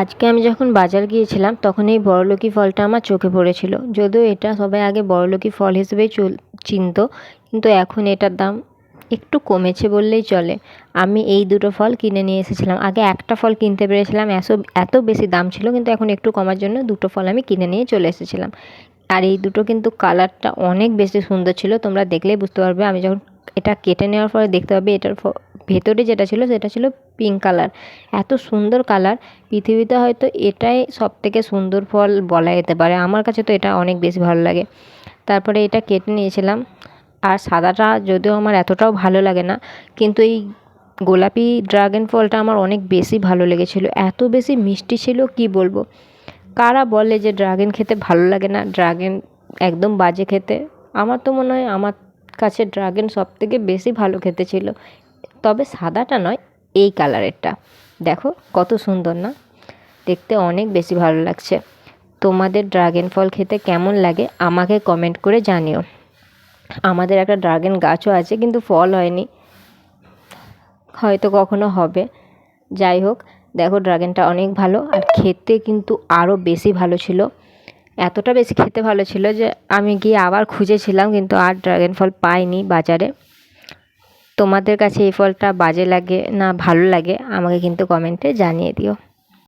আজকে আমি যখন বাজার গিয়েছিলাম, তখন এই বড়লোকি ফলটা আমার চোখে পড়েছিল। যদিও এটা সবাই আগে বড়লোকি ফল হিসেবেই চিনতো, কিন্তু এখন এটার দাম একটু কমেছে বললেই চলে। আমি এই দুটো ফল কিনে নিয়ে এসেছিলাম। আগে একটা ফল কিনতে পেরেছিলাম এত এত বেশি দাম ছিল, কিন্তু এখন একটু কমার জন্য দুটো ফল আমি কিনে নিয়ে চলে এসেছিলাম। আর এই দুটো কিন্তু কালারটা অনেক বেশি সুন্দর ছিল, তোমরা দেখলেই বুঝতে পারবে। আমি যখন এটা কেটে নেওয়ার পরে দেখতে পাবে এটার ভেতরে যেটা ছিল সেটা ছিল পিঙ্ক কালার এত সুন্দর কালার পৃথিবীতে হয়তো এটাই সব থেকে সুন্দর ফল বলা যেতে পারে। আমার কাছে তো এটা অনেক বেশি ভালো লাগে। তারপরে এটা কেটে নিয়েছিলাম। আর সাদাটা যদিও আমার এতটাও ভালো লাগে না, কিন্তু এই গোলাপি ড্রাগন ফলটা আমার অনেক বেশি ভালো লেগেছিলো। এত বেশি মিষ্টি ছিল, কি বলব? কারা বলে যে ড্রাগন খেতে ভালো লাগে না? ড্রাগন একদম বাজে খেতে। আমার তো মনে হয় আমার কাছে ড্রাগন সব থেকে বেশি ভালো খেতে ছিল। তবে সাদাটা নয়, এই কালারেরটা। দেখো, কত সুন্দর না? দেখতে অনেক বেশি ভালো লাগছে। তোমাদের ড্রাগন ফল খেতে কেমন লাগে আমাকে কমেন্ট করে জানিও। আমাদের একটা ড্রাগন গাছও আছে, কিন্তু ফল হয়নি। হয়তো কখনো হবে। যাই হোক, দেখো ড্রাগনটা অনেক ভালো, আর খেতে কিন্তু আরও বেশি ভালো ছিল। এতটা বেশি খেতে ভালো ছিল যে আমি গিয়ে আবার খুঁজেছিলাম, কিন্তু আর ড্রাগন ফল পাইনি বাজারে। তোমাদের কাছে এই ফলটা বাজে লাগে না ভালো লাগে, আমাকে কিন্তু কমেন্টে জানিয়ে দিও।